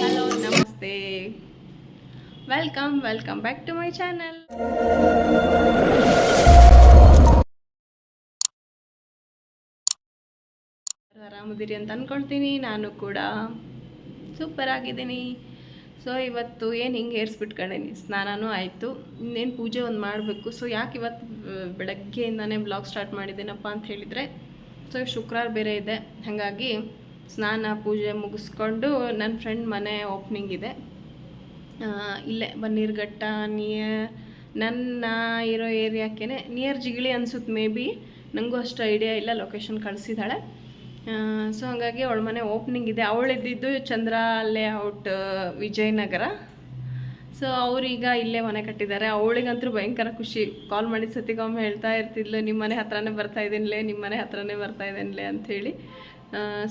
Hello ನಮಸ್ತೆ welcome welcome back to my channel ಆರಾಮದಿರಿ ಅಂತ ಅಂದ್ಕೊಳ್ತೀನಿ ನಾನು ಕೂಡ ಸೂಪರ್ ಆಗಿದ್ದೀನಿ ಸೊ ಇವತ್ತು ಏನು ಹಿಂಗೆ ಏರ್ಸ್ಬಿಟ್ಕೊಂಡೀನಿ ಸ್ನಾನನೂ ಆಯಿತು, ಇನ್ನೇನು ಪೂಜೆ ಒಂದು ಮಾಡಬೇಕು. ಸೊ ಯಾಕೆ ಇವತ್ತು ಬೆಳಗ್ಗೆಯಿಂದನೇ ಬ್ಲಾಗ್ ಸ್ಟಾರ್ಟ್ ಮಾಡಿದ್ದೇನಪ್ಪ ಅಂತ ಹೇಳಿದರೆ ಸೊ ಶುಕ್ರವಾರ ಬೇರೆ ಇದೆ. ಹಾಗಾಗಿ ಸ್ನಾನ, ಪೂಜೆ ಮುಗಿಸ್ಕೊಂಡು ನನ್ನ ಫ್ರೆಂಡ್ ಮನೆ ಓಪ್ನಿಂಗ್ ಇದೆ. ಇಲ್ಲೇ ಬನ್ನೀರ್ಘಟ್ಟ ನಿಯರ್ ನನ್ನ ಇರೋ ಏರಿಯಾಕ್ಕೇ ನಿಯರ್ ಜಿಗಿಳಿ ಅನ್ಸುತ್ತೆ ಮೇ ಬಿ ನನಗೂ ಅಷ್ಟು ಐಡಿಯಾ ಇಲ್ಲ ಲೊಕೇಶನ್ ಕಳಿಸಿದ್ದಾಳೆ. ಸೊ ಹಾಗಾಗಿ ಅವಳ ಮನೆ ಓಪನಿಂಗ್ ಇದೆ. ಅವಳಿದ್ದಿದ್ದು ಚಂದ್ರ ಲೇಔಟ್ ವಿಜಯನಗರ. ಸೊ ಅವರೀಗ ಇಲ್ಲೇ ಮನೆ ಕಟ್ಟಿದ್ದಾರೆ. ಅವಳಿಗಂತೂ ಭಯಂಕರ ಖುಷಿ. ಕಾಲ್ ಮಾಡಿ ಸತಿಗೊಮ್ಮೆ ಹೇಳ್ತಾ ಇರ್ತಿದ್ಲು ನಿಮ್ಮ ಮನೆ ಹತ್ರನೇ ಬರ್ತಾ ಇದ್ದೀನಿಲೇ ನಿಮ್ಮ ಮನೆ ಹತ್ರನೇ ಬರ್ತಾ ಇದ್ದೀನಿಲೇ ಅಂಥೇಳಿ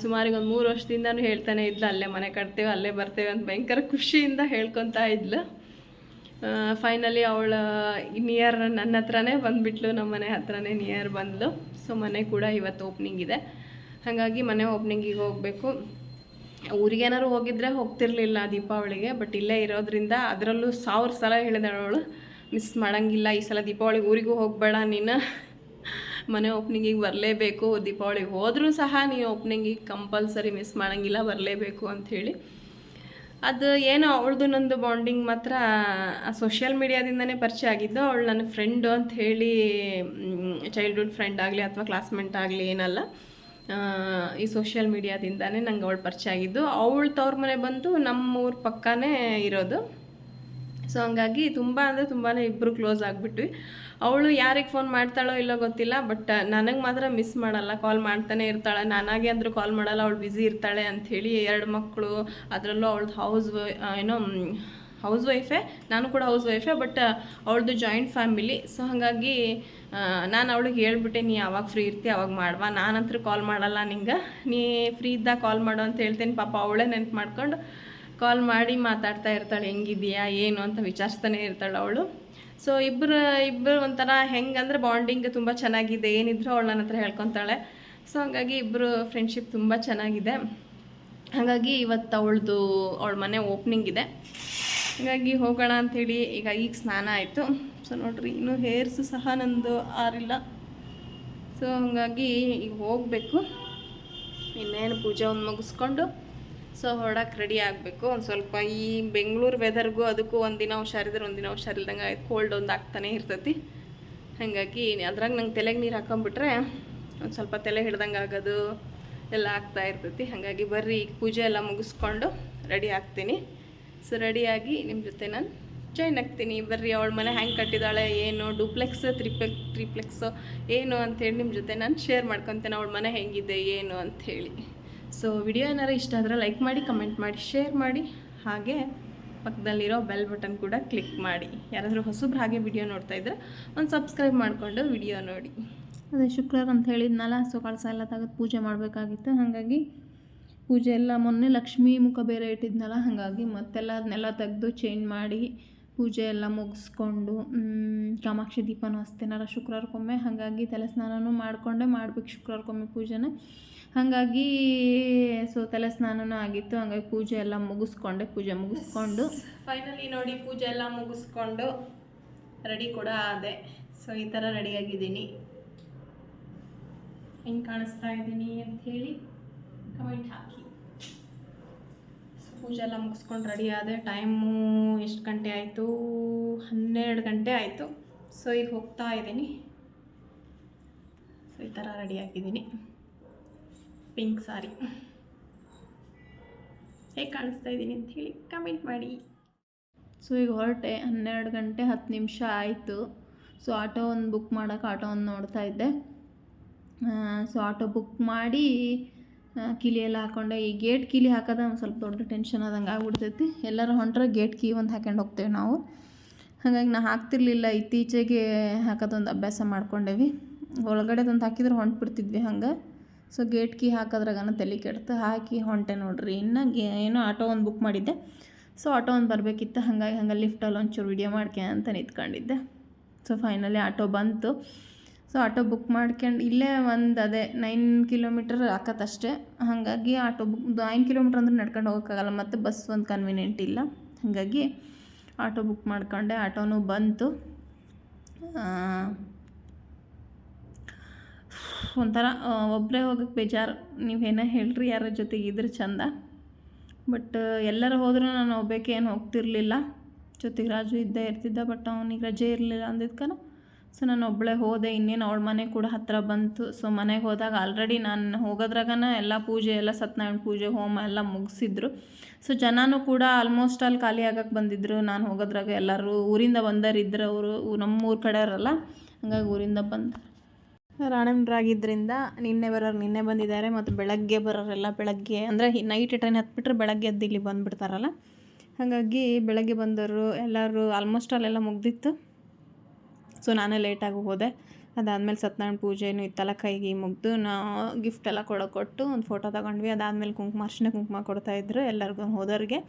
ಸುಮಾರಿಗೆ ಒಂದು ಮೂರು ವರ್ಷದಿಂದನೂ ಹೇಳ್ತಾನೆ ಇದ್ಲು, ಅಲ್ಲೇ ಮನೆ ಕಟ್ತೇವೆ, ಅಲ್ಲೇ ಬರ್ತೇವೆ ಅಂತ ಭಯಂಕರ ಖುಷಿಯಿಂದ ಹೇಳ್ಕೊತಾ ಇದ್ಲು. ಫೈನಲಿ ಅವಳ ನಿಯರ್ ನನ್ನ ಹತ್ರನೇ ಬಂದುಬಿಟ್ಲು ನಮ್ಮ ಮನೆ ಹತ್ರನೇ ನಿಯರ್ ಬಂದಳು ಸೊ ಮನೆ ಕೂಡ ಇವತ್ತು ಓಪ್ನಿಂಗ್ ಇದೆ. ಹಾಗಾಗಿ ಮನೆ ಓಪನಿಂಗಿಗೆ ಹೋಗಬೇಕು. ಊರಿಗೇನಾದ್ರು ಹೋಗಿದ್ರೆ ಹೋಗ್ತಿರ್ಲಿಲ್ಲ ದೀಪಾವಳಿಗೆ ಬಟ್ ಇಲ್ಲೇ ಇರೋದ್ರಿಂದ ಅದರಲ್ಲೂ ಸಾವಿರ ಸಲ ಅವಳು ಮಿಸ್ ಮಾಡೋಂಗಿಲ್ಲ, ಈ ಸಲ ದೀಪಾವಳಿಗೆ ಊರಿಗೂ ಹೋಗಬೇಡ ನೀನು. ಮನೆ ಓಪ್ನಿಂಗಿಗೆ ಬರಲೇಬೇಕು ದೀಪಾವಳಿಗೆ ಹೋದರೂ ಸಹ ನೀನು ಓಪ್ನಿಂಗಿಗೆ ಕಂಪಲ್ಸರಿ ಮಿಸ್ ಮಾಡೋಂಗಿಲ್ಲ, ಬರಲೇಬೇಕು ಅಂಥೇಳಿ. ಅದು ಏನೋ ಅವಳದು ನಂದು ಬಾಂಡಿಂಗ್ ಮಾತ್ರ ಸೋಷಿಯಲ್ ಮೀಡಿಯಾದಿಂದನೇ ಪರಿಚಯ ಆಗಿದ್ದು, ಅವಳು ನನ್ನ ಫ್ರೆಂಡು ಅಂತ ಹೇಳಿ ಚೈಲ್ಡ್ಹುಡ್ ಫ್ರೆಂಡ್ ಆಗಲಿ ಅಥವಾ ಕ್ಲಾಸ್ಮೇಟ್ ಆಗಲಿ ಏನಲ್ಲ. ಈ ಸೋಷಿಯಲ್ ಮೀಡಿಯಾದಿಂದನೇ ನಂಗೆ ಅವಳು ಪರಿಚಯ ಆಗಿದ್ದು. ಅವಳು ತವ್ರ ಮನೆ ಬಂದು ನಮ್ಮ ಊರ ಪಕ್ಕನೇ ಇರೋದು. ಸೊ ಹಂಗಾಗಿ ತುಂಬ ಅಂದರೆ ತುಂಬಾ ಇಬ್ಬರು ಕ್ಲೋಸ್ ಆಗಿಬಿಟ್ವಿ. ಅವಳು ಯಾರಿಗೆ ಫೋನ್ ಮಾಡ್ತಾಳೋ ಇಲ್ಲೋ ಗೊತ್ತಿಲ್ಲ ಬಟ್ ನನಗೆ ಮಾತ್ರ ಮಿಸ್ ಮಾಡಲ್ಲ. ಕಾಲ್ ಮಾಡ್ತಾನೆ ಇರ್ತಾಳೆ. ನಾನಾಗೆ ಅಂದರೂ ಕಾಲ್ ಮಾಡಲ್ಲ. ಅವಳು ಬ್ಯುಸಿ ಇರ್ತಾಳೆ ಅಂಥೇಳಿ ಎರಡು ಮಕ್ಕಳು ಅದರಲ್ಲೂ ಅವಳದು ಹೌಸ್ ಏನೋ ಹೌಸ್ ವೈಫೇ ನಾನು ಕೂಡ ಹೌಸ್ ವೈಫೇ ಬಟ್ ಅವಳದು ಜಾಯಿಂಟ್ ಫ್ಯಾಮಿಲಿ. ಸೊ, ಹಾಗಾಗಿ ನಾನು ಅವಳಿಗೆ ಹೇಳ್ಬಿಟ್ಟೆ, ನೀ ಯಾವಾಗ ಫ್ರೀ ಇರ್ತಿ, ಅವಾಗ ಮಾಡುವ. ನಾನಂತರೂ ಕಾಲ್ ಮಾಡಲ್ಲ ನಿಂಗೆ. ನೀ ಫ್ರೀ ಇದ್ದಾಗ ಕಾಲ್ ಮಾಡು ಅಂತ ಹೇಳ್ತೇನೆ. ಪಾಪ ಅವಳೇ ನೆನ್ಪು ಮಾಡ್ಕೊಂಡು ಕಾಲ್ ಮಾಡಿ ಮಾತಾಡ್ತಾ ಇರ್ತಾಳೆ. ಹೆಂಗಿದೆಯಾ, ಏನು ಅಂತ ವಿಚಾರಿಸ್ತಾನೆ ಇರ್ತಾಳೆ ಅವಳು. ಸೊ ಇಬ್ಬರು ಇಬ್ಬರು ಒಂಥರ ಹೆಂಗಂದ್ರೆ ಬಾಂಡಿಂಗ್ ತುಂಬ ಚೆನ್ನಾಗಿದೆ. ಏನಿದ್ರು ಅವಳು ನನ್ನ ಹತ್ರ ಹೇಳ್ಕೊತಾಳೆ. ಸೊ, ಹಾಗಾಗಿ ಇಬ್ಬರು ಫ್ರೆಂಡ್ಶಿಪ್ ತುಂಬ ಚೆನ್ನಾಗಿದೆ. ಹಾಗಾಗಿ ಇವತ್ತು ಅವಳದು, ಅವಳ ಮನೆ ಓಪನಿಂಗ್ ಇದೆ. ಹಾಗಾಗಿ ಹೋಗೋಣ ಅಂಥೇಳಿ ಈಗ ಈಗ ಸ್ನಾನ ಆಯಿತು. ಸೊ ನೋಡ್ರಿ, ಇನ್ನೂ ಹೇರ್ಸು ಸಹ ನಂದು ಆರಿಲ್ಲ. ಸೊ ಹಾಗಾಗಿ ಈಗ ಹೋಗಬೇಕು. ಇನ್ನೇನು ಪೂಜೆ ಒಂದು ಮುಗಿಸ್ಕೊಂಡು ಸೊ ಹೊರಡಕ್ಕೆ ರೆಡಿ ಆಗಬೇಕು. ಒಂದು ಸ್ವಲ್ಪ ಈ ಬೆಂಗಳೂರು ವೆದರ್ಗೂ ಅದಕ್ಕೂ ಒಂದಿನ ಹುಷಾರಿದ್ರೆ ಒಂದಿನ ಹುಷಾರಿಲ್ದಂಗೆ ಆಯ್ತು. ಕೋಲ್ಡ್ ಒಂದು ಆಗ್ತಾನೆ ಇರ್ತೈತಿ. ಹಾಗಾಗಿ ಅದ್ರಾಗ ನಂಗೆ ತಲೆಗೆ ನೀರು ಹಾಕೊಂಬಿಟ್ರೆ ಒಂದು ಸ್ವಲ್ಪ ತಲೆ ಹಿಡ್ದಂಗೆ ಆಗೋದು ಎಲ್ಲ ಆಗ್ತಾ ಇರ್ತೈತಿ. ಹಾಗಾಗಿ ಬರ್ರಿ, ಈಗ ಪೂಜೆ ಎಲ್ಲ ಮುಗಿಸ್ಕೊಂಡು ರೆಡಿ ಆಗ್ತೀನಿ. ಸೊ ರೆಡಿಯಾಗಿ ನಿಮ್ಮ ಜೊತೆ ನಾನು ಜಾಯ್ನ್ ಆಗ್ತೀನಿ. ಬರ್ರಿ, ಅವಳ ಮನೆ ಹ್ಯಾಂಗೆ ಕಟ್ಟಿದ್ದಾಳೆ ಏನು ಡೂಪ್ಲೆಕ್ಸ್ ತ್ರಿಪ್ಲೆಕ್ ತ್ರಿಪ್ಲೆಕ್ಸ್ ಏನು ಅಂಥೇಳಿ ನಿಮ್ಮ ಜೊತೆ ನಾನು ಶೇರ್ ಮಾಡ್ಕೊತೇನೆ, ಅವಳ ಮನೆ ಹೆಂಗಿದೆ, ಏನು ಅಂಥೇಳಿ ಸೊ ವಿಡಿಯೋ ಏನಾರು ಇಷ್ಟ ಆದರೆ ಲೈಕ್ ಮಾಡಿ ಕಮೆಂಟ್ ಮಾಡಿ ಶೇರ್ ಮಾಡಿ. ಹಾಗೆ ಪಕ್ಕದಲ್ಲಿರೋ ಬೆಲ್ ಬಟನ್ ಕೂಡ ಕ್ಲಿಕ್ ಮಾಡಿ. ಯಾರಾದರೂ ಹೊಸಬ್ರು ಹಾಗೆ ವಿಡಿಯೋ ನೋಡ್ತಾ ಇದ್ರೆ ಒಂದು ಸಬ್ಸ್ಕ್ರೈಬ್ ಮಾಡಿಕೊಂಡು ವಿಡಿಯೋ ನೋಡಿ. ಅದೇ ಶುಕ್ರವಾರ ಅಂತ ಹೇಳಿದ್ನಲ್ಲ, ಸೊ ಕಳಸ ಎಲ್ಲ ತೆಗೆದು ಪೂಜೆ ಮಾಡಬೇಕಾಗಿತ್ತು. ಹಾಗಾಗಿ ಪೂಜೆ ಎಲ್ಲ ಮೊನ್ನೆ ಲಕ್ಷ್ಮೀ ಮುಖ ಬೇರೆ ಇಟ್ಟಿದ್ನಲ್ಲ, ಹಾಗಾಗಿ ಮತ್ತೆಲ್ಲ ಅದನ್ನೆಲ್ಲ ತೆಗೆದು ಚೇಂಜ್ ಮಾಡಿ ಪೂಜೆ ಎಲ್ಲ ಮುಗಿಸ್ಕೊಂಡು ಕಾಮಾಕ್ಷಿ ದೀಪನೂ ಹಸ್ತೇನಲ್ಲ ಶುಕ್ರವಾರಕ್ಕೊಮ್ಮೆ, ಹಾಗಾಗಿ ತಲೆ ಸ್ನಾನನೂ ಮಾಡಿಕೊಂಡೆ, ಮಾಡ್ಬೇಕು ಶುಕ್ರವಾರಕ್ಕೊಮ್ಮೆ ಪೂಜೆನ. ಹಾಗಾಗಿ ಸೊ ತಲೆ ಸ್ನಾನನೂ ಆಗಿತ್ತು, ಹಾಗಾಗಿ ಪೂಜೆ ಎಲ್ಲ ಮುಗಿಸ್ಕೊಂಡೆ, ಪೂಜೆ ಮುಗಿಸ್ಕೊಂಡು. ಫೈನಲಿ ನೋಡಿ ಪೂಜೆ ಎಲ್ಲ ಮುಗಿಸ್ಕೊಂಡು ರೆಡಿ ಕೂಡ ಆದೆ. ಸೊ ಈ ಥರ ರೆಡಿಯಾಗಿದ್ದೀನಿ ಹೆಂಗೆ ಕಾಣಿಸ್ತಾ ಇದ್ದೀನಿ ಅಂಥೇಳಿ? ಕಮೆಂಟ್ ಹಾಕಿ. ಸೊ ಪೂಜೆ ಎಲ್ಲ ಮುಗಿಸ್ಕೊಂಡು ರೆಡಿ ಆದೆ. ಟೈಮು ಎಷ್ಟು ಗಂಟೆ ಆಯಿತು? ಹನ್ನೆರಡು ಗಂಟೆ ಆಯಿತು. ಸೊ ಈಗ ಹೋಗ್ತಾ ಇದ್ದೀನಿ. ಸೊ ಈ ಥರ ರೆಡಿ ಆಗಿದ್ದೀನಿ. ಪಿಂಕ್ ಸಾರಿ ಹೇಗೆ ಕಾಣಿಸ್ತಾ ಇದ್ದೀನಿ ಅಂಥೇಳಿ ಕಮೆಂಟ್ ಮಾಡಿ. ಸೊ ಈಗ ಹೊರಟೆ. ಹನ್ನೆರಡು ಗಂಟೆ ಹತ್ತು ನಿಮಿಷ ಆಯಿತು. ಸೊ ಆಟೋ ಒಂದು ಬುಕ್ ಮಾಡೋಕೆ ಆಟೋ ಒಂದು ನೋಡ್ತಾ ಇದ್ದೆ. ಸೊ ಆಟೋ ಬುಕ್ ಮಾಡಿ ಕೀಲಿ ಎಲ್ಲ ಹಾಕೊಂಡೆ. ಈ ಗೇಟ್ ಕೀಲಿ ಹಾಕೋದ ಒಂದು ಸ್ವಲ್ಪ ದೊಡ್ಡ ಟೆನ್ಷನ್ ಆದಂಗೆ ಆಗ್ಬಿಡ್ತೈತಿ. ಎಲ್ಲರೂ ಹೊಂಟ್ರೆ ಗೇಟ್ ಕೀ ಒಂದು ಹಾಕೊಂಡು ಹೋಗ್ತೇವೆ ನಾವು. ಹಾಗಾಗಿ ನಾ ಹಾಕ್ತಿರ್ಲಿಲ್ಲ. ಇತ್ತೀಚೆಗೆ ಹಾಕೋದೊಂದು ಅಭ್ಯಾಸ ಮಾಡ್ಕೊಂಡೇವಿ. ಒಳಗಡೆದೊಂದು ಹಾಕಿದ್ರೆ ಹೊಂಟ್ಬಿಡ್ತಿದ್ವಿ ಹಂಗೆ. ಸೊ ಗೇಟ್ ಕೀ ಹಾಕೋದ್ರಾಗನ ತಲೆ ಕೆಡ್ತು ಹಾಕಿ ಹೊಂಟೆ ನೋಡ್ರಿ. ಇನ್ನು ಗೇ, ಏನೋ ಆಟೋ ಒಂದು ಬುಕ್ ಮಾಡಿದ್ದೆ. ಸೊ ಆಟೋ ಒಂದು ಬರಬೇಕಿತ್ತು. ಹಾಗಾಗಿ ಹಂಗೆ ಲಿಫ್ಟಲ್ಲಿ ಒಂಚೂರು ವಿಡಿಯೋ ಅಂತ ನಿಂತ್ಕೊಂಡಿದ್ದೆ. ಸೊ ಫೈನಲಿ ಆಟೋ ಬಂತು. ಸೊ ಆಟೋ ಬುಕ್ ಮಾಡ್ಕೊಂಡು ಇಲ್ಲೇ ಒಂದು ಅದೇ ನೈನ್ ಕಿಲೋಮೀಟರ್ ಆಕತ್ತಷ್ಟೇ ಹಾಗಾಗಿ ಆಟೋ ಬುಕ್ ನೈನ್ ಕಿಲೋಮೀಟ್ರ್ ಅಂದ್ರೆ ನಡ್ಕೊಂಡು ಹೋಗೋಕ್ಕಾಗಲ್ಲ, ಮತ್ತು ಬಸ್ ಒಂದು ಕನ್ವೀನಿಯೆಂಟ್ ಇಲ್ಲ. ಹಾಗಾಗಿ ಆಟೋ ಬುಕ್ ಮಾಡ್ಕೊಂಡೆ, ಆಟೋನು ಬಂತು. ಒಂಥರ ಒಬ್ಬರೇ ಹೋಗೋಕ್ಕೆ ಬೇಜಾರು. ನೀವೇನೋ ಹೇಳ್ರಿ, ಯಾರ ಜೊತೆಗೆ ಇದ್ರೆ ಚಂದ. ಬಟ್ ಎಲ್ಲರೂ ಹೋದರೂ ನಾನು ಒಬ್ಬಕ್ಕೆ ಏನು ಹೋಗ್ತಿರ್ಲಿಲ್ಲ. ಜೊತೆಗೆ ರಾಜು ಇದ್ದೇ ಇರ್ತಿದ್ದ, ಬಟ್ ಅವನಿಗೆ ರಜೆ ಇರಲಿಲ್ಲ ಅಂದಿದ್ಕನ ಸೊ ನಾನು ಒಬ್ಬಳೆ ಹೋದೆ, ಇನ್ನೇನು ಅವಳ ಮನೆ ಕೂಡ ಹತ್ತಿರ ಬಂತು. ಸೊ ಮನೆಗೆ ಹೋದಾಗ ಆಲ್ರೆಡಿ ನಾನು ಹೋಗೋದ್ರಾಗನ ಎಲ್ಲ ಪೂಜೆ, ಎಲ್ಲ ಸತ್ಯನಾರಾಯಣ ಪೂಜೆ, ಹೋಮ ಎಲ್ಲ ಮುಗಿಸಿದ್ರು. ಸೊ ಜನನೂ ಕೂಡ ಆಲ್ಮೋಸ್ಟ್ ಅಲ್ಲಿ ಖಾಲಿ ಆಗಕ್ಕೆ ಬಂದಿದ್ದರು ನಾನು ಹೋಗೋದ್ರಾಗ ಎಲ್ಲರೂ ಊರಿಂದ ಬಂದರಿದ್ರು ಅವರು ನಮ್ಮ ಊರ ಕಡೆಯವರಲ್ಲ, ಹಂಗಾಗಿ ಊರಿಂದ ಬಂದ ರಾಣೆಂದ್ರಾಗಿದ್ದರಿಂದ ನಿನ್ನೆ ಬರೋರು ನಿನ್ನೆ ಬಂದಿದ್ದಾರೆ ಮತ್ತು ಬೆಳಗ್ಗೆ ಬರೋರೆಲ್ಲ ಬೆಳಗ್ಗೆ, ಅಂದರೆ ನೈಟ್ ಟ್ರೈನ್ ಹತ್ಬಿಟ್ರೆ ಬೆಳಗ್ಗೆ ಎದ್ದು ಇಲ್ಲಿ ಬಂದುಬಿಡ್ತಾರಲ್ಲ. ಹಾಗಾಗಿ ಬೆಳಗ್ಗೆ ಬಂದವರು ಎಲ್ಲರೂ ಆಲ್ಮೋಸ್ಟ್ ಅಲ್ಲೆಲ್ಲ ಮುಗ್ದಿತ್ತು. ಸೊ ನಾನೇ ಲೇಟಾಗಿ ಹೋದೆ. ಅದಾದಮೇಲೆ ಸತ್ಯನಾರಾಯಣ ಪೂಜೆನೂ ಇತ್ತಲ್ಲ, ಕೈಗೆ ಮುಗ್ದು ನಾವು ಗಿಫ್ಟ್ ಎಲ್ಲ ಕೊಡೋ ಕೊಟ್ಟು ಒಂದು ಫೋಟೋ ತೊಗೊಂಡ್ವಿ. ಅದಾದಮೇಲೆ ಕುಂಕುಮ ಅರ್ಶಿನ ಕುಂಕುಮ ಕೊಡ್ತಾಯಿದ್ರು ಎಲ್ಲರಿಗೂ, ಹೋದೋರಿಗೆ.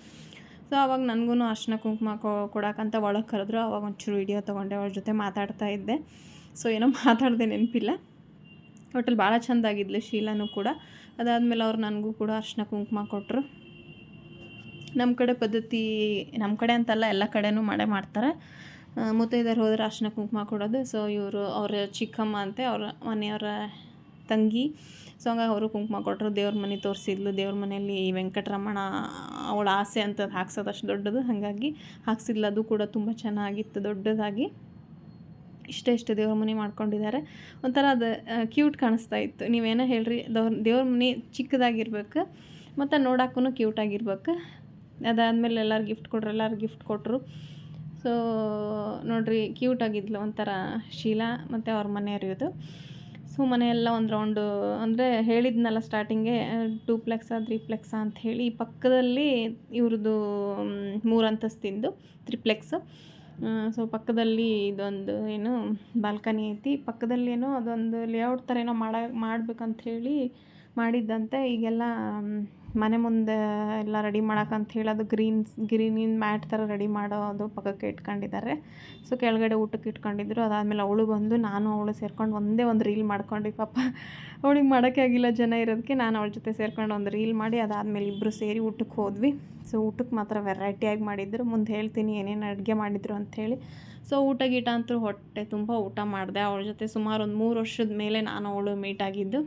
ಸೊ ಅವಾಗ ನನಗೂ ಅರ್ಶಿನ ಕುಂಕುಮ ಕೊಡೋಕ್ಕಂತ ಒಳಗೆ ಕರೆದ್ರು. ಅವಾಗ ಒಂಚೂರು ವಿಡಿಯೋ ತೊಗೊಂಡೆ, ಅವ್ರ ಜೊತೆ ಮಾತಾಡ್ತಾ ಇದ್ದೆ. ಸೊ ಏನೋ ಮಾತಾಡಿದೆ ನೆನಪಿಲ್ಲ. ಒಟ್ಟಲ್ಲಿ ಭಾಳ ಚೆಂದಾಗಿದ್ಲು ಶೀಲನೂ ಕೂಡ. ಅದಾದಮೇಲೆ ಅವ್ರು ನನಗೂ ಕೂಡ ಅರ್ಶಿನ ಕುಂಕುಮ ಕೊಟ್ಟರು ನಮ್ಮ ಕಡೆ ಪದ್ಧತಿ ನಮ್ಮ ಕಡೆ ಅಂತಲ್ಲ ಎಲ್ಲ ಕಡೆಯೂ ಮಾಡೇ ಮಾಡ್ತಾರೆ. ಮುತ್ತೈದೆಯರು ಹೋದರೆ ಅರ್ಶಿನ ಕುಂಕುಮ ಕೊಡೋದು. ಸೊ ಇವರು ಅವರ ಚಿಕ್ಕಮ್ಮ ಅಂತೆ, ಅವ್ರ ಮನೆಯವರ ತಂಗಿ. ಸೊ ಹಂಗಾಗಿ ಅವರು ಕುಂಕುಮ ಕೊಟ್ಟರು ದೇವ್ರ ಮನೆ ತೋರಿಸಿದ್ಲು. ದೇವ್ರ ಮನೆಯಲ್ಲಿ ವೆಂಕಟರಮಣ ಅವಳ ಆಸೆ ಅಂತ ಹಾಕ್ಸೋದು ಅಷ್ಟು ದೊಡ್ಡದು. ಹಾಗಾಗಿ ಹಾಕ್ಸಿದ್ಲು. ಅದು ಕೂಡ ತುಂಬ ಚೆನ್ನಾಗಿತ್ತು, ದೊಡ್ಡದಾಗಿ. ಇಷ್ಟೇ ಇಷ್ಟು ದೇವ್ರ ಮನೆ ಮಾಡ್ಕೊಂಡಿದ್ದಾರೆ. ಒಂಥರ ಅದು ಕ್ಯೂಟ್ ಕಾಣಿಸ್ತಾ ಇತ್ತು. ನೀವೇನೋ ಹೇಳ್ರಿ, ದವ್ರ, ದೇವ್ರ ಮನೆ ಚಿಕ್ಕದಾಗಿರ್ಬೇಕು, ಮತ್ತು ನೋಡೋಕ್ಕೂ ಕ್ಯೂಟಾಗಿರ್ಬೇಕು ಅದಾದಮೇಲೆ ಎಲ್ಲರೂ ಗಿಫ್ಟ್ ಕೊಟ್ರು, ಎಲ್ಲರೂ ಗಿಫ್ಟ್ ಕೊಟ್ಟರು ಸೊ ನೋಡ್ರಿ ಕ್ಯೂಟ್ ಆಗಿದ್ಲು ಒಂಥರ ಶೀಲಾ ಮತ್ತು ಅವ್ರ ಮನೆಯವ್ರು ಇದು ಸೊ ಮನೆಯೆಲ್ಲ ಒಂದು ರೌಂಡು ಅಂದರೆ ಹೇಳಿದ್ನಲ್ಲ ಸ್ಟಾರ್ಟಿಂಗೆ ಟೂ ಪ್ಲೆಕ್ಸಾ ತ್ರೀ ಪ್ಲೆಕ್ಸಾ ಅಂತ ಹೇಳಿ ಪಕ್ಕದಲ್ಲಿ ಇವ್ರದ್ದು ಮೂರು ಅಂತಸ್ತಿಂದು ತ್ರಿಪ್ಲೆಕ್ಸ್ ಸೊ ಪಕ್ಕದಲ್ಲಿ ಇದೊಂದು ಏನು ಬಾಲ್ಕನಿ ಐತಿ, ಪಕ್ಕದಲ್ಲಿ ಏನೋ ಅದೊಂದು ಲೇಔಟ್ ಥರ ಏನೋ ಮಾಡ, ಮಾಡ್ಬೇಕಂತ ಹೇಳಿ ಮಾಡಿದ್ದಂತೆ. ಈಗೆಲ್ಲ ಮನೆ ಮುಂದೆ ಎಲ್ಲ ರೆಡಿ ಮಾಡೋಕ್ಕಂತ ಹೇಳಿ ಅದು ಗ್ರೀನ್ಸ್, ಗ್ರೀನಿನ ಮ್ಯಾಟ್ ಥರ ರೆಡಿ ಮಾಡೋದು ಪಕ್ಕಕ್ಕೆ ಇಟ್ಕೊಂಡಿದ್ದಾರೆ. ಸೊ ಕೆಳಗಡೆ ಊಟಕ್ಕೆ ಇಟ್ಕೊಂಡಿದ್ರು. ಅದಾದಮೇಲೆ ಅವಳು ಬಂದು ನಾನು ಅವಳು ಸೇರ್ಕೊಂಡು ಒಂದೇ ಒಂದು ರೀಲ್ ಮಾಡ್ಕೊಂಡು ಪಾಪ ಅವಳಿಗೆ ಮಾಡೋಕ್ಕೆ ಆಗಿಲ್ಲ ಜನ ಇರೋದಕ್ಕೆ ನಾನು ಅವಳ ಜೊತೆ ಸೇರ್ಕೊಂಡು ಒಂದು ರೀಲ್ ಮಾಡಿ ಅದಾದಮೇಲೆ ಇಬ್ಬರು ಸೇರಿ ಊಟಕ್ಕೆ ಹೋದ್ವಿ. ಸೊ ಊಟಕ್ಕೆ ಮಾತ್ರ ವೆರೈಟಿಯಾಗಿ ಮಾಡಿದ್ರು. ಮುಂದೆ ಹೇಳ್ತೀನಿ ಏನೇನು ಅಡುಗೆ ಮಾಡಿದ್ರು ಅಂಥೇಳಿ ಸೊ ಊಟ ಗೀಟ ಅಂತೂ ಹೊಟ್ಟೆ ತುಂಬ ಊಟ ಮಾಡಿದೆ. ಅವಳ ಜೊತೆ ಸುಮಾರು ಒಂದು ಮೂರು ವರ್ಷದ ಮೇಲೆ ನಾನು ಅವಳು ಮೀಟ್ ಆಗಿದ್ದು.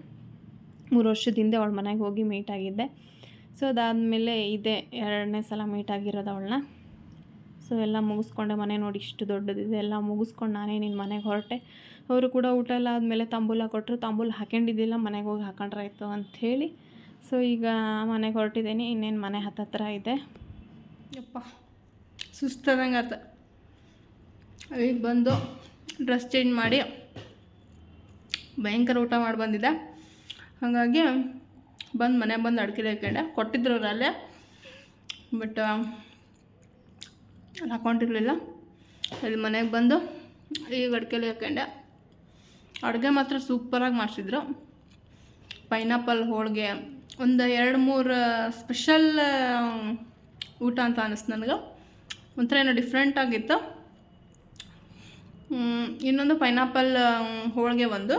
ಮೂರು ವರ್ಷದ ಹಿಂದೆ ಅವಳ ಮನೆಗೆ ಹೋಗಿ ಮೀಟ್ ಆಗಿದ್ದೆ. ಸೊ ಅದಾದಮೇಲೆ ಇದೇ ಎರಡನೇ ಸಲ ಮೀಟ್ ಆಗಿರೋದು ಅವಳನ್ನ. ಸೊ ಎಲ್ಲ ಮುಗಿಸ್ಕೊಂಡೆ. ಮನೆ ನೋಡಿ ಇಷ್ಟು ದೊಡ್ಡದಿದೆ. ಎಲ್ಲ ಮುಗಿಸ್ಕೊಂಡು ನಾನೇ ನಿನ್ನ ಮನೆಗೆ ಹೊರಟೆ. ಅವರು ಕೂಡ ಊಟ ಎಲ್ಲ ಆದಮೇಲೆ ತಂಬೂಲ ಕೊಟ್ಟರು ತಾಂಬೂಲ ಹಾಕೊಂಡಿದ್ದಿಲ್ಲ. ಮನೆಗೆ ಹೋಗಿ ಹಾಕೊಂಡ್ರಾಯ್ತು ಅಂಥೇಳಿ. ಸೊ ಈಗ ಮನೆಗೆ ಹೊರಟಿದ್ದೀನಿ. ಇನ್ನೇನು ಮನೆ ಹತ್ತತ್ರ ಇದೆ. ಯಪ್ಪ, ಸುಸ್ತದಂಗೆ ಆತ. ಅಲ್ಲಿಗೆ ಬಂದು ಡ್ರೆಸ್ ಚೇಂಜ್ ಮಾಡಿ ಭಯಂಕರ ಊಟ ಮಾಡಿ ಬಂದಿದ್ದೆ. ಹಾಗಾಗಿ ಬಂದು ಮನೆಗೆ ಬಂದು ಅಡ್ಕೆ ಹಾಕೊಂಡೆ ಕೊಟ್ಟಿದ್ರು ಅಲ್ಲೇ ಬಟ್ ಹಾಕೊಂಡಿರಲಿಲ್ಲ ಇಲ್ಲಿ ಮನೆಗೆ ಬಂದು ಈಗ ಅಡ್ಕೆಲಿ ಹಾಕೊಂಡೆ ಅಡುಗೆ ಮಾತ್ರ ಸೂಪರಾಗಿ ಮಾಡಿಸಿದ್ರು. ಪೈನಾಪಲ್ ಹೋಳಿಗೆ, ಒಂದು ಎರಡು ಮೂರು ಸ್ಪೆಷಲ್ ಊಟ ಅಂತ ಅನ್ನಿಸ್ತು ನನಗೆ. ಒಂಥರ ಏನೋ ಡಿಫ್ರೆಂಟ್ ಆಗಿತ್ತು. ಇನ್ನೊಂದು ಪೈನಾಪಲ್ ಹೋಳಿಗೆ ಒಂದು.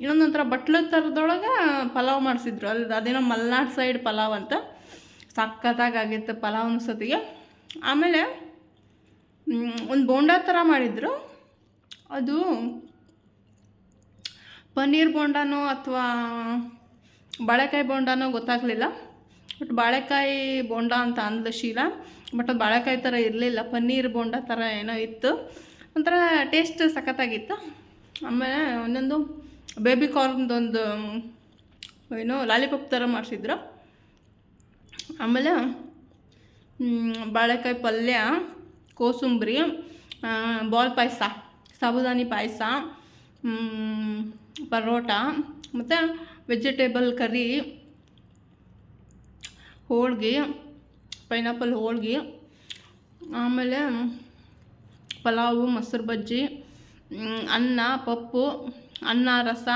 ಇನ್ನೊಂದು ಒಂಥರ ಬಟ್ಲ ಥರದೊಳಗೆ ಪಲಾವ್ ಮಾಡಿಸಿದ್ರು. ಅಲ್ಲಿ ಅದೇನೋ ಮಲ್ನಾಡ್ ಸೈಡ್ ಪಲಾವ್ ಅಂತ. ಸಖತ್ತಾಗಿ ಆಗಿತ್ತು ಪಲಾವ್ ಸತಿಗೆ ಆಮೇಲೆ ಒಂದು ಬೋಂಡಾ ಥರ ಮಾಡಿದ್ರು. ಅದು ಪನ್ನೀರ್ ಬೋಂಡಾನೋ ಅಥವಾ ಬಾಳೆಕಾಯಿ ಬೋಂಡಾನೋ ಗೊತ್ತಾಗಲಿಲ್ಲ. ಬಟ್ ಬಾಳೆಕಾಯಿ ಬೋಂಡ ಅಂತ ಅಂದ್ಲು ಶೀಲಾ. ಬಟ್ ಅದು ಬಾಳೆಕಾಯಿ ಥರ ಇರಲಿಲ್ಲ. ಪನ್ನೀರ್ ಬೋಂಡ ಥರ ಏನೋ ಇತ್ತು. ಒಂಥರ ಟೇಸ್ಟ್ ಸಖತ್ತಾಗಿತ್ತು. ಆಮೇಲೆ ಒಂದೊಂದು ಬೇಬಿ ಕಾರ್ನ್ದೊಂದು ಏನು ಲಾಲಿಪಾಪ್ ಥರ ಮಾಡಿಸಿದ್ರು. ಆಮೇಲೆ ಬಾಳೆಕಾಯಿ ಪಲ್ಯ, ಕೋಸುಂಬ್ರಿ ಬಾಲ್ ಪಾಯಸ, ಸಾಬುದಾನಿ ಪಾಯಸ ಪರೋಟ, ಮತ್ತು ವೆಜಿಟೇಬಲ್ ಕರಿ ಹೋಳ್ಗೆ ಪೈನಾಪಲ್ ಹೋಳ್ಗೆ, ಆಮೇಲೆ ಪಲಾವು, ಮೊಸರು ಬಜ್ಜಿ ಅನ್ನ, ಪಪ್ಪು ಅನ್ನ, ರಸ,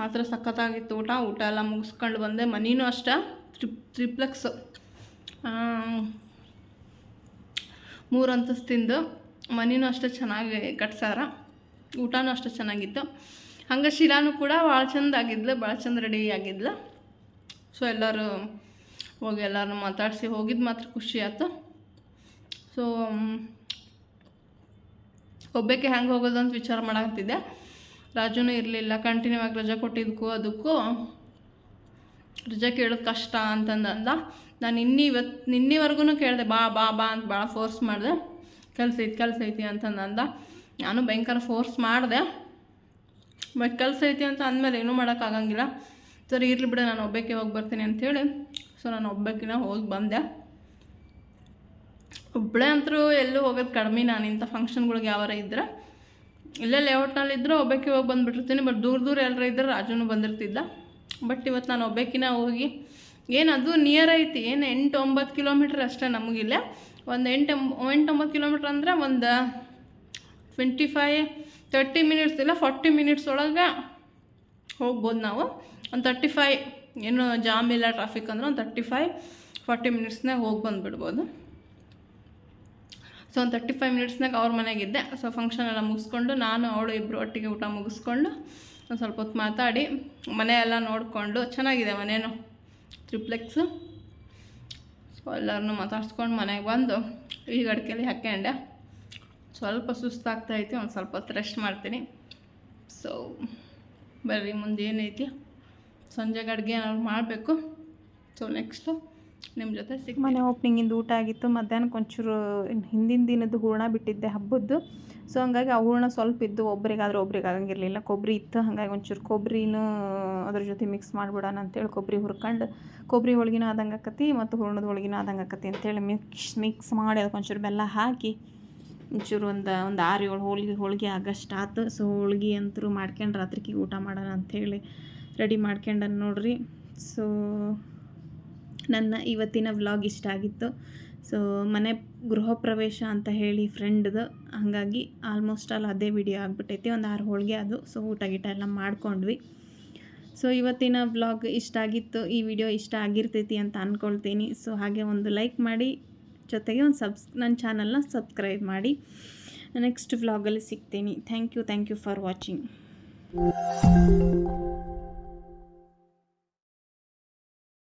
ಆ ಥರ ಸಖತ್ತಾಗಿತ್ತು ಊಟ. ಊಟ ಎಲ್ಲ ಮುಗಿಸ್ಕೊಂಡು ಬಂದೆ. ಮನಿನೂ ಅಷ್ಟೇ. ತ್ರಿ, ತ್ರಿಪ್ಲೆಕ್ಸ್. ಮೂರು ಅಂತಸ್ತಿಂದು. ಮನೆಯೂ ಅಷ್ಟೇ ಚೆನ್ನಾಗಿ ಕಟ್ಸಾರ. ಊಟನೂ ಅಷ್ಟೇ ಚೆನ್ನಾಗಿತ್ತು. ಹಂಗೆ ಶಿರಾನು ಕೂಡ ಭಾಳ ಚಂದ ಆಗಿದ್ಲು. ಭಾಳ ಚಂದ ರೆಡಿ ಆಗಿದ್ಲು. ಸೊ ಎಲ್ಲರೂ ಹೋಗಿ ಎಲ್ಲರೂ ಮಾತಾಡಿಸಿ ಹೋಗಿದ್ದು ಮಾತ್ರ ಖುಷಿ ಆಯ್ತು. ಸೊ ಒಬ್ಬಕ್ಕೆ ಹೆಂಗೆ ಹೋಗೋದು ಅಂತ ವಿಚಾರ ಮಾಡಾಕತ್ತಿದ್ದೆ. ರಾಜುನೂ ಇರಲಿಲ್ಲ ಕಂಟಿನ್ಯೂ ಆಗಿ ರಜಾ ಕೊಟ್ಟಿದ್ದಕ್ಕೂ ಅದಕ್ಕೂ ರಜಾ ಕೇಳೋದು ಕಷ್ಟ ಅಂತಂದು ಅಂದ ನಾನು ಇನ್ನಿ ಇವತ್ತು ನಿನ್ನೆವರೆಗೂ ಕೇಳಿದೆ, ಬಾ ಬಾ ಬಾ ಅಂತ ಭಾಳ ಫೋರ್ಸ್ ಮಾಡಿದೆ. ಕೆಲಸ ಐತಿ ಕೆಲಸ ಐತಿ ಅಂತಂದು ಅಂದ ನಾನು ಭಯಂಕರ ಫೋರ್ಸ್ ಮಾಡಿದೆ. ಬಟ್ ಕೆಲಸ ಐತಿ ಅಂತ ಅಂದಮೇಲೆ ಏನೂ ಮಾಡೋಕ್ಕಾಗಂಗಿಲ್ಲ ಸರಿ, ಇರಲಿ ಬಿಡ, ನಾನು ಒಬ್ಬಕ್ಕೆ ಹೋಗಿ ಬರ್ತೀನಿ ಅಂಥೇಳಿ ಸೊ ನಾನು ಒಬ್ಬಕ್ಕಿನ ಹೋಗಿ ಬಂದೆ. ಒಬ್ಬಳೇ ಅಂತರೂ ಎಲ್ಲೂ ಹೋಗೋದು ಕಡಿಮೆ ನಾನು ಇಂಥ ಫಂಕ್ಷನ್ಗಳಿಗೆ ಯಾವಾರ ಇದ್ದರೆ ಇಲ್ಲೇ ಲೇಔಟ್ನಲ್ಲಿ ಇದ್ದರೆ ಒಬ್ಬಕ್ಕೆ ಹೋಗಿ ಬಂದುಬಿಟ್ಟಿರ್ತೀನಿ ಬಟ್ ದೂರ ದೂರ ಎಲ್ಲರ ಇದ್ದರೆ ರಾಜುನು ಬಂದಿರ್ತಿದ್ದ. ಬಟ್ ಇವತ್ತು ನಾನು ಒಬ್ಬಕ್ಕಿನ ಹೋಗಿ, ಏನು ಅದು ನಿಯರ್ ಐತಿ, ಏನು ಎಂಟು ಒಂಬತ್ತು ಕಿಲೋಮೀಟ್ರ್ ಅಷ್ಟೇ ನಮಗಿಲ್ಲ. ಒಂದು ಎಂಟು ಎಂಟು ಒಂಬತ್ತು ಕಿಲೋಮೀಟ್ರ್ ಅಂದರೆ ಒಂದು ಟ್ವೆಂಟಿ ಫೈ ತರ್ಟಿ ಮಿನಿಟ್ಸ್ ಇಲ್ಲ ಫಾರ್ಟಿ ಮಿನಿಟ್ಸ್ ಒಳಗೆ ಹೋಗ್ಬೋದು ನಾವು. ಒಂದು ತರ್ಟಿ ಫೈ ಏನು ಜಾಮ್ ಇಲ್ಲ ಟ್ರಾಫಿಕ್ ಅಂದ್ರೆ ಒಂದು ತರ್ಟಿ ಫೈ ಫಾರ್ಟಿ ಮಿನಿಟ್ಸ್ನಾಗ ಹೋಗಿ ಬಂದುಬಿಡ್ಬೋದು. ಸೊ ಒಂದು ತರ್ಟಿ ಫೈವ್ ಮಿನಿಟ್ಸ್ನಾಗ ಅವ್ರ ಮನೆಗಿದ್ದೆ. ಸೊ ಫಂಕ್ಷನ್ ಎಲ್ಲ ಮುಗಿಸ್ಕೊಂಡು ನಾನು, ಅವಳು ಇಬ್ಬರು ಒಟ್ಟಿಗೆ ಊಟ ಮುಗಿಸ್ಕೊಂಡು ಒಂದು ಸ್ವಲ್ಪ ಹೊತ್ತು ಮಾತಾಡಿ, ಮನೆ ಎಲ್ಲ ನೋಡಿಕೊಂಡು ಚೆನ್ನಾಗಿದೆ ಮನೇನು. ತ್ರಿಪ್ಲೆಕ್ಸು ಸೊ ಎಲ್ಲರನ್ನೂ ಮಾತಾಡ್ಸ್ಕೊಂಡು ಮನೆಗೆ ಬಂದು ಈಗ ಅಡ್ಕೆಲಿ ಹಾಕ್ಕೊಂಡೆ ಸ್ವಲ್ಪ ಸುಸ್ತಾಗ್ತೈತಿ ಒಂದು ಸ್ವಲ್ಪ ಹೊತ್ತು ರೆಸ್ಟ್ ಮಾಡ್ತೀನಿ. ಸೊ ಬರ್ರಿ ಮುಂದೆ ಏನೈತಿ ಸಂಜೆಗೆ ಅಡುಗೆ ಏನಾದ್ರು ಮಾಡಬೇಕು. ಸೊ ನೆಕ್ಸ್ಟು ನಿಮ್ಮ ಜೊತೆ ಸಿಗ್ ಮನೆ ಓಪ್ನಿಂಗಿಂದ ಊಟ ಆಗಿತ್ತು, ಮಧ್ಯಾಹ್ನಕ್ಕೆ ಒಂಚೂರು ಹಿಂದಿನ ದಿನದ್ದು ಹೂರ್ಣ ಬಿಟ್ಟಿದ್ದೆ ಹಬ್ಬದ್ದು. ಸೊ ಹಂಗಾಗಿ ಆ ಹೂರ್ಣ ಸ್ವಲ್ಪ ಇದ್ದು, ಒಬ್ರಿಗಾದ್ರೆ ಒಬ್ರಿಗೆ ಆಗಂಗಿರಲಿಲ್ಲ. ಕೊಬ್ಬರಿ ಇತ್ತು, ಹಾಗಾಗಿ ಒಂಚೂರು ಕೊಬ್ಬರಿನೂ ಅದ್ರ ಜೊತೆ ಮಿಕ್ಸ್ ಮಾಡಿಬಿಡೋಣ ಅಂತೇಳಿ ಕೊಬ್ಬರಿ ಹುರ್ಕೊಂಡು ಕೊಬ್ಬರಿ ಹೋಳಿಗೆನೂ ಆದಂಗೆ ಮತ್ತು ಹೂರ್ಣದ ಹೋಳಿಗೆನೂ ಆದಂಗೆ ಆಕತಿ ಅಂತೇಳಿ ಮಿಕ್ಸ್ ಮಿಕ್ಸ್ ಮಾಡಿ ಅದಕ್ಕೆ ಒಂಚೂರು ಬೆಲ್ಲ ಹಾಕಿ, ಒಂಚೂರು ಒಂದು ಒಂದು ಆರು ಏಳು ಹೋಳಿಗೆ ಹೋಳಿಗೆ ಆಗಷ್ಟು ಆತು. ಸೊ ಹೋಳಿಗೆ ಅಂತೂ ಮಾಡ್ಕೊಂಡು ರಾತ್ರಿಗೆ ಊಟ ಮಾಡೋಣ ಅಂಥೇಳಿ ರೆಡಿ ಮಾಡ್ಕೊಂಡನ್ ನೋಡಿರಿ. ಸೊ ನನ್ನ ಇವತ್ತಿನ ವ್ಲಾಗ್ ಇಷ್ಟ ಆಗಿತ್ತು. ಸೊ ಮನೆ ಗೃಹ ಪ್ರವೇಶ ಅಂತ ಹೇಳಿ ಫ್ರೆಂಡ್ದು ಹಾಗಾಗಿ ಆಲ್ಮೋಸ್ಟ್ ಆಲ್ ಅದೇ ವಿಡಿಯೋ ಆಗಿಬಿಟ್ಟೈತಿ. ಒಂದು ಆರು ಹೋಳಿಗೆ ಅದು. ಸೊ ಊಟ ಗೀಟ ಎಲ್ಲ ಮಾಡ್ಕೊಂಡ್ವಿ. ಸೊ ಇವತ್ತಿನ ವ್ಲಾಗ್ ಇಷ್ಟ ಆಗಿತ್ತು. ಈ ವಿಡಿಯೋ ಇಷ್ಟ ಆಗಿರ್ತೈತಿ ಅಂತ ಅಂದ್ಕೊಳ್ತೀನಿ ಸೊ ಹಾಗೆ ಒಂದು ಲೈಕ್ ಮಾಡಿ, ಜೊತೆಗೆ ಒಂದು ಸಬ್ಸ್ ನನ್ನ ಚಾನಲ್ನ ಸಬ್ಸ್ಕ್ರೈಬ್ ಮಾಡಿ. ನೆಕ್ಸ್ಟ್ ವ್ಲಾಗಲ್ಲಿ ಸಿಗ್ತೀನಿ. Thank you thank you for watching